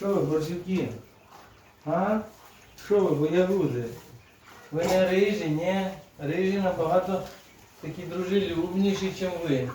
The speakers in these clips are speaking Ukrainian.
Що ви, борсюки? А? Що ви, боягузи? Ви не рижі, ні? Рижі набагато такі дружелюбніші, ніж ви.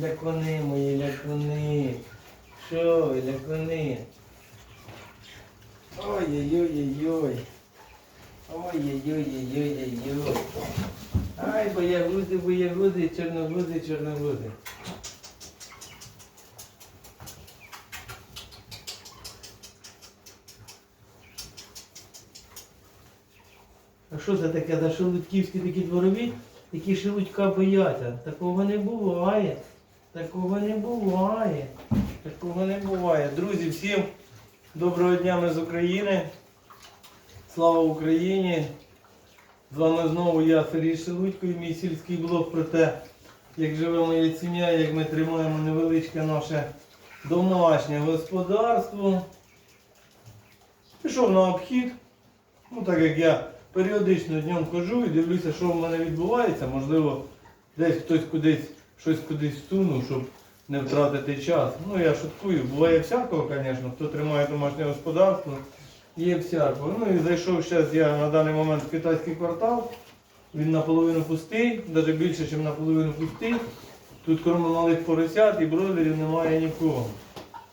Лякуни мої, лякуни. Що ви, лякуни? Ой-ой-ой-ой-ой. Ой-ой-ой-ой-ой-ой. Ай, боягузи, боягузи, чорногузи, чорногузи. Що це таке? За шелудьківські такі дворові, які шелудька бояться? Такого не буває. Такого не буває. Такого не буває. Друзі, всім доброго дня ми з України. Слава Україні! З вами знову я, Сергій Шелудько, і мій сільський блог про те, як живе моя сім'я, як ми тримаємо невеличке наше домашнє господарство. Пішов на обхід. Ну, так як я періодично днем хожу і дивлюся, що в мене відбувається. Можливо, десь хтось кудись щось кудись всунув, щоб не втратити час. Ну, я шуткую, буває всякого, звісно, хто тримає домашнє господарство, є всякого. Ну і зайшов зараз я на даний момент в китайський квартал. Він наполовину пустий, навіть більше, ніж наполовину пустий. Тут крім малих поросят і бройлерів немає нікого.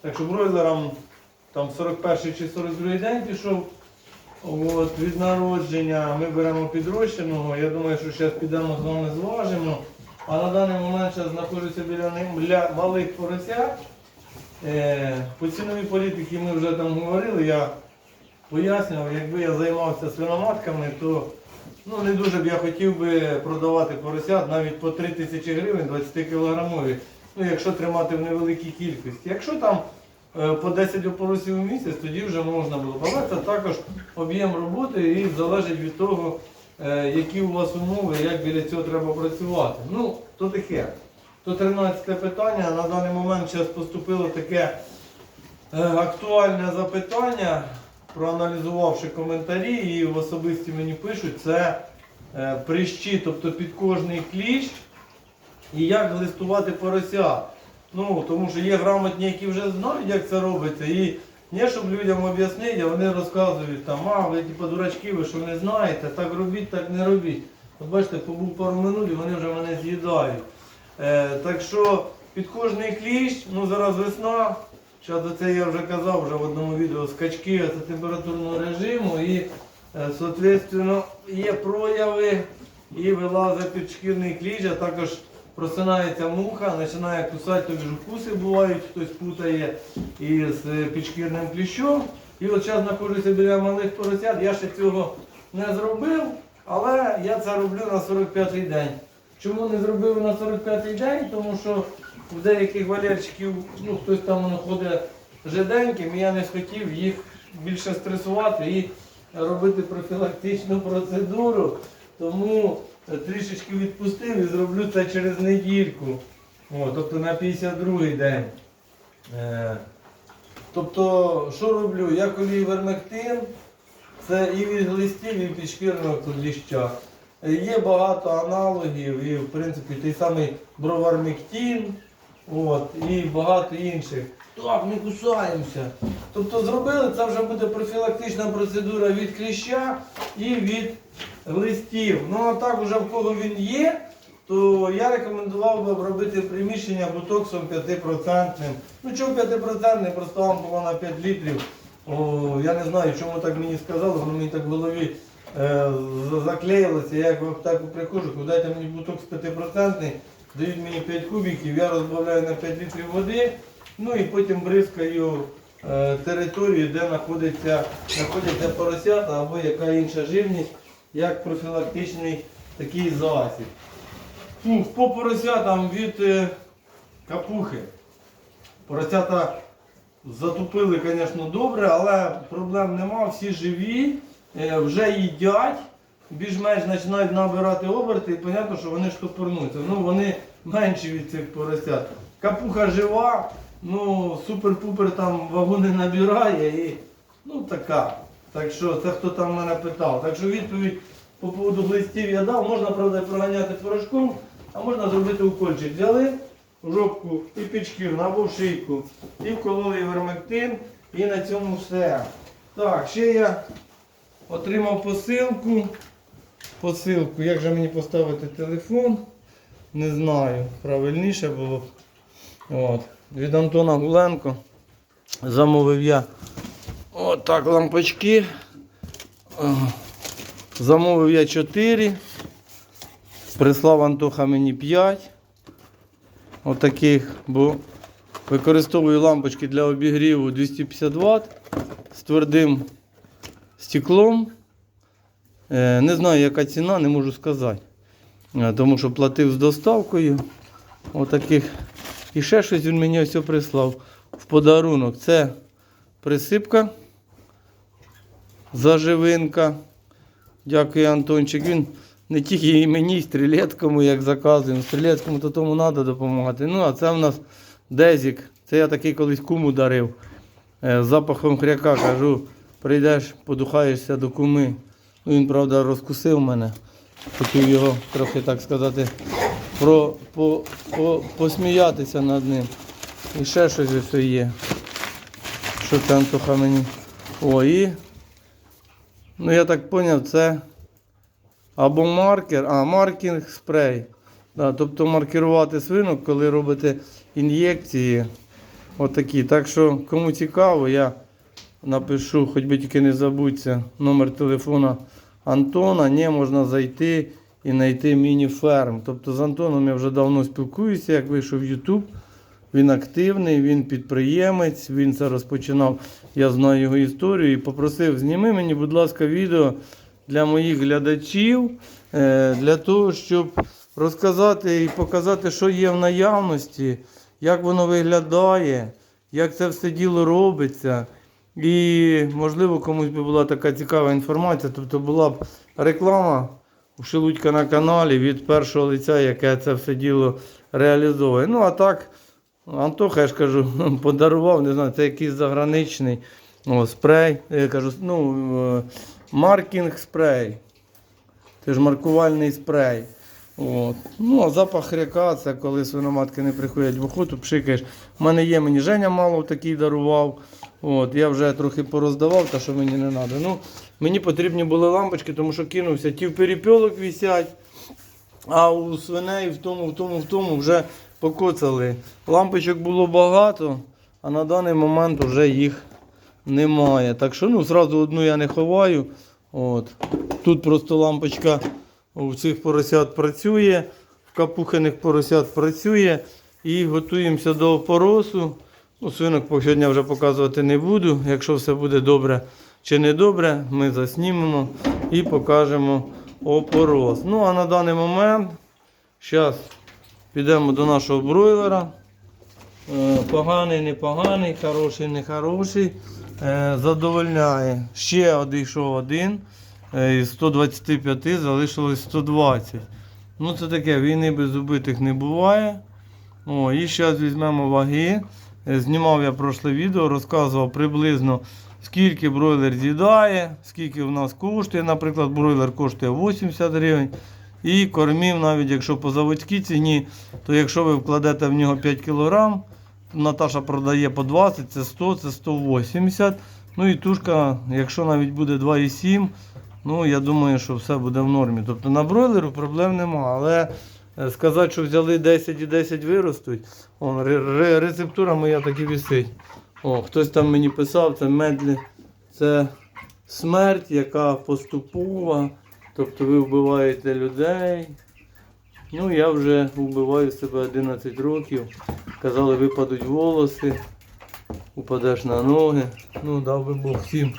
Так що бройлерам там 41 чи 42 день пішов. От, від народження ми беремо підрощеного. Я думаю, що зараз підемо з вами зважимо. А на даний момент зараз знаходжуся біля них малих поросят. Е, по ціновій політиці ми вже там говорили. Я пояснював, якби я займався свиноматками, то ну, не дуже б я хотів би продавати поросят навіть по 3 тисячі гривень 20 кілограмові. Ну, якщо тримати в невеликій кількості. Якщо там по 10 опоросів у місяць, тоді вже можна було. Але це також об'єм роботи і залежить від того, е, які у вас умови, як біля цього треба працювати. Ну, то таке. То 13 питання. На даний момент зараз поступило таке е, актуальне запитання, проаналізувавши коментарі, і в особисті мені пишуть, це е, прищі, тобто під кожний кліщ, і як глистувати порося. Ну, тому що є грамотні, які вже знають, як це робиться. І не щоб людям об'яснити, а вони розказують там, а ви типу дурачки, ви що не знаєте, так робіть, так не робіть. От бачите, побув пару минут і вони вже мене з'їдають. Е, так що під кожний кліщ, ну зараз весна, зараз це я вже казав вже в одному відео, скачки це температурного режиму і, е, соответственно, є прояви і вилазить підшкірний кліщ, а також просинається муха, починає кусати, тобі ж укуси бувають, хтось путає із е, підшкірним кліщом. І от зараз знаходжуся біля малих поросят, я ще цього не зробив, але я це роблю на 45-й день. Чому не зробив на 45-й день? Тому що у деяких валерчиків, ну хтось там воно ходить жиденьким, і я не хотів їх більше стресувати і робити профілактичну процедуру. Тому трішечки відпустив і зроблю це через недільку. О, тобто на 52-й день. Е, тобто, що роблю? Я колію вермектин, це і від глистів, і від підшкірного кліща. Е, Є багато аналогів, і в принципі той самий бровармектин, от, і багато інших. Так, не кусаємося. Тобто зробили, це вже буде профілактична процедура від кліща і від листів. Ну а так вже в кого він є, то я рекомендував би робити приміщення ботоксом 5%. Ну чому 5%? Просто ампула на 5 літрів. О, я не знаю, чому так мені сказали, воно мені так в голові е, заклеїлося. Я як в аптеку приходжу, дайте мені буток з 5%, дають мені 5 кубиків, я розбавляю на 5 літрів води, ну і потім бризкаю е, територію, де знаходяться поросята або яка інша живність, як профілактичний такий засіб. Фу, по поросятам від е, капухи. Поросята затупили, звісно, добре, але проблем нема, всі живі, е, вже їдять, більш-менш починають набирати оберти і зрозуміло, що вони штопорнуться. Ну, вони менші від цих поросят. Капуха жива, ну, супер-пупер там вагу не набирає і ну така. Так що це хто там мене питав. Так що відповідь по поводу глистів я дав, можна, правда, проганяти порошком, а можна зробити укольчик. Взяли, жопку і під шкіру, або в шийку. І вкололи івермектин, і на цьому все. Так, ще я отримав посилку. Посилку. Як же мені поставити телефон? Не знаю. Правильніше було б. От. Від Антона Гуленко. Замовив я отак лампочки. Замовив я 4. Прислав Антоха мені 5. Отаких, бо використовую лампочки для обігріву 250 Вт з твердим стеклом. Е, Не знаю, яка ціна, не можу сказати. Е, Тому що платив з доставкою. Отаких. І ще щось він мені ось прислав в подарунок. Це присипка, заживинка. Дякую, Антончик. Він не тільки і мені, і стрілецькому, як заказуємо. Стрілецькому то тому треба допомагати. Ну, а це в нас дезік. Це я такий колись куму дарив. Е, з запахом хряка кажу, прийдеш, подухаєшся до куми. Ну, він, правда, розкусив мене. Хотів його трохи, так сказати, про, по, по, посміятися над ним. І ще щось ось є. Що це Антоха мені? О, і. Ну я так зрозумів, це або маркер, а маркінг спрей. Да, тобто маркерувати свинок, коли робите ін'єкції. Отакі. Так що, кому цікаво, я напишу, хоч би тільки не забудьте, номер телефона Антона. Не можна зайти і знайти міні-ферм. Тобто з Антоном я вже давно спілкуюся, як вийшов в YouTube. Він активний, він підприємець, він це розпочинав, я знаю його історію і попросив, зніми мені, будь ласка, відео для моїх глядачів, е, для того, щоб розказати і показати, що є в наявності, як воно виглядає, як це все діло робиться. І, можливо, комусь би була така цікава інформація, тобто була б реклама у Шелудька на каналі від першого лиця, яке це все діло реалізовує. Ну, а так. Антоха, я ж кажу, подарував, не знаю, це якийсь заграничний о, спрей. Я кажу, ну, е, маркінг спрей. Це ж маркувальний спрей. От. Ну, а запах хряка, це коли свиноматки не приходять в охоту, пшикаєш. У мене є, мені Женя мало такий дарував. От, я вже трохи пороздавав, та що мені не треба. Ну, мені потрібні були лампочки, тому що кинувся, ті в перепілок висять. А у свиней в тому, в тому, в тому вже покоцали. Лампочок було багато, а на даний момент вже їх немає. Так що ну, зразу одну я не ховаю. От. Тут просто лампочка у цих поросят працює, в капуханих поросят працює. І готуємося до опоросу. Ну, свинок сьогодні вже показувати не буду. Якщо все буде добре чи не добре, ми заснімемо і покажемо опорос. Ну а на даний момент зараз підемо до нашого бройлера. Е, Поганий, непоганий, хороший, нехороший. Е, Задовольняє. Ще одійшов один. Е, Із 125 залишилось 120. Ну це таке, війни без убитих не буває. О, і зараз візьмемо ваги. Знімав я прошле відео, розказував приблизно скільки бройлер з'їдає, скільки в нас коштує. Наприклад, бройлер коштує 80 гривень. І кормів, навіть якщо по заводській ціні, то якщо ви вкладете в нього 5 кг, Наташа продає по 20, це 100, це 180. Ну і тушка, якщо навіть буде 2,7, ну я думаю, що все буде в нормі. Тобто на бройлеру проблем нема. Але е, сказати, що взяли 10 і 10 виростуть, он, ре- ре- рецептура моя так і висить. О, хтось там мені писав, це медлі, це смерть, яка поступова. Тобто ви вбиваєте людей. Ну, я вже вбиваю себе 11 років. Казали, випадуть волоси, упадеш на ноги. Ну, дав би Бог всім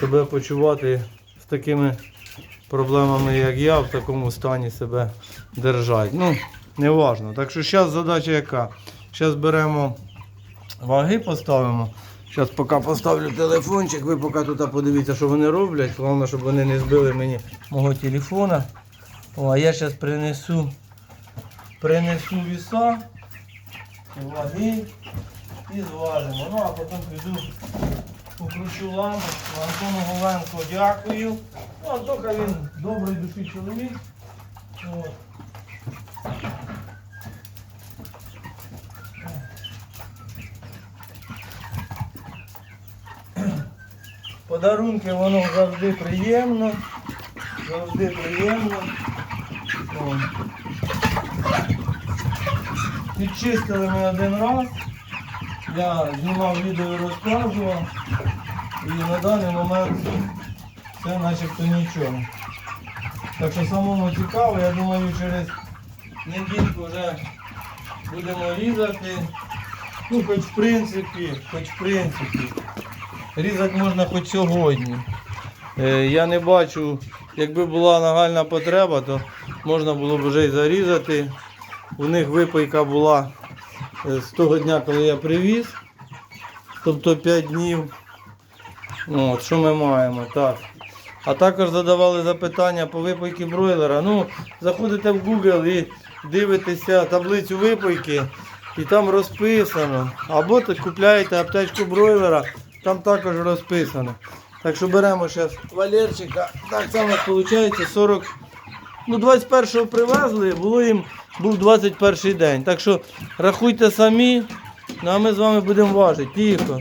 себе почувати з такими проблемами, як я, в такому стані себе держати. Ну, не важно. Так що зараз задача яка? Зараз беремо ваги, поставимо. Зараз поки поставлю телефончик, ви поки тут подивіться, що вони роблять. Головне, щоб вони не збили мені мого телефона. О, а я зараз принесу, принесу віса, ваги і зважимо. Ну, а потім піду покручу лампочку. Антону Голенко дякую. Ну, Антоха він добрий душі чоловік. От. Подарунки воно завжди приємно. Завжди приємно. О. Підчистили ми один раз. Я знімав відео і розказував. І на даний момент це начебто нічого. Так що самому цікаво, я думаю, через недільку вже будемо різати. Ну, хоч в принципі, хоч в принципі. Різати можна хоч сьогодні. Е, я не бачу, якби була нагальна потреба, то можна було б вже й зарізати. У них випайка була е, з того дня, коли я привіз. Тобто 5 днів. Ну, От, що ми маємо? Так. А також задавали запитання по випайки бройлера. Ну, заходите в Google і дивитеся таблицю випайки, і там розписано. Або купляєте аптечку бройлера, там також розписано. Так що беремо зараз Валерчика. Так само виходить 40. Ну, 21-го привезли, було їм був 21 й день. Так що рахуйте самі, ну а ми з вами будемо важити. Тихо.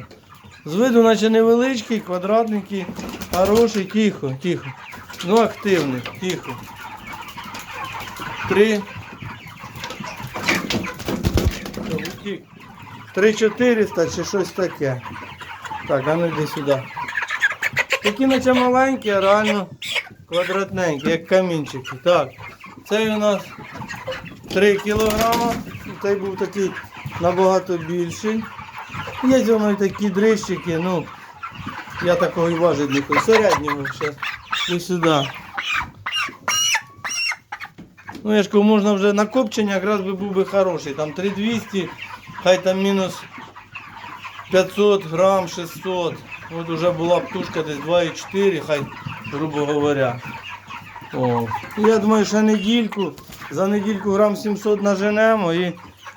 З виду наче невеличкий, квадратненький, хороший, тихо, тихо. Ну активний, тихо. Три. Три 400 чи щось таке. Так, а ну йди сюди. Такі наче маленькі, а реально квадратненькі, як камінчики. Так, цей у нас 3 кілограма. Цей був такий набагато більший. Є воно і такі дрищики, ну, я такого і важить не. Середнього ще. І сюди. Ну, я ж кажу, можна вже на копчення якраз би був би хороший. Там 3200, хай там мінус 500 грам, 600. От вже була птушка десь 2,4, хай, грубо говоря. О. Я думаю, що недільку, за недільку грам 700 наженемо і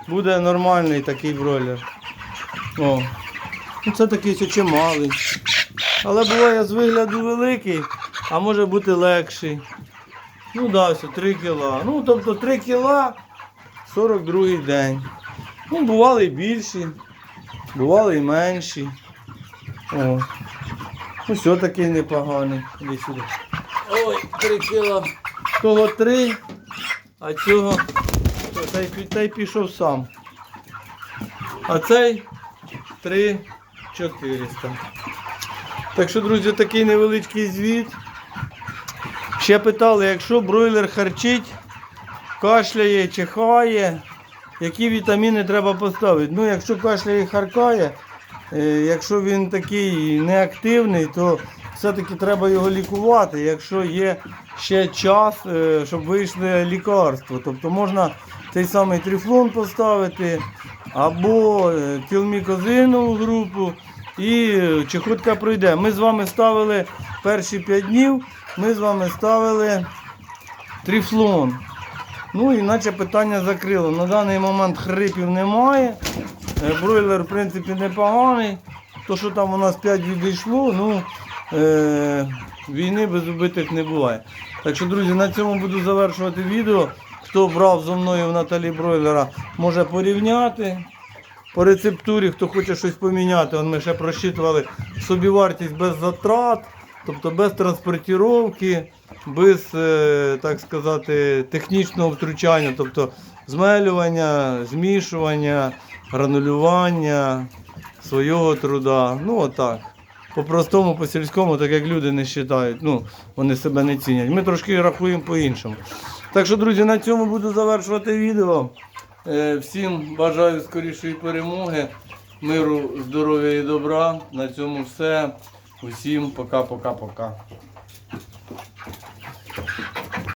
буде нормальний такий бройлер. О. Ну, це такий ще чималий. Але буває з вигляду великий, а може бути легший. Ну да, все, 3 кіла. Ну, тобто 3 кіла 42 день. Ну, бували більші, бували і менші. О. Ну, все такий непоганий. Іди сюди. Ой, 3 кіла. Того 3, а цього та й, та й пішов сам. А цей 3 400. Так що, друзі, такий невеличкий звіт. Ще питали, якщо бройлер харчить, кашляє, чихає, які вітаміни треба поставити. Ну, якщо кашляє і харкає, е, якщо він такий неактивний, то все-таки треба його лікувати, якщо є ще час, е, щоб вийшли лікарство. Тобто можна цей самий трифлон поставити, або е, тілмікозинову групу, і чехотка пройде. Ми з вами ставили перші 5 днів, ми з вами ставили трифлон. Ну іначе питання закрило. На даний момент хрипів немає. Е, Бройлер, в принципі, непоганий. То, що там у нас 5 відійшло, ну е, війни без убитих не буває. Так що, друзі, на цьому буду завершувати відео. Хто брав зо мною в Наталі Бройлера, може порівняти. По рецептурі, хто хоче щось поміняти, ми ще просчитували собівартість без затрат, тобто без транспортировки, без, е, так сказати, технічного втручання, тобто змелювання, змішування, гранулювання свого труда. Ну отак. По-простому, по сільському, так як люди не вважають, ну, вони себе не цінять. Ми трошки рахуємо по-іншому. Так що, друзі, на цьому буду завершувати відео. Е, Всім бажаю скорішої перемоги, миру, здоров'я і добра. На цьому все. Усім пока-пока-пока.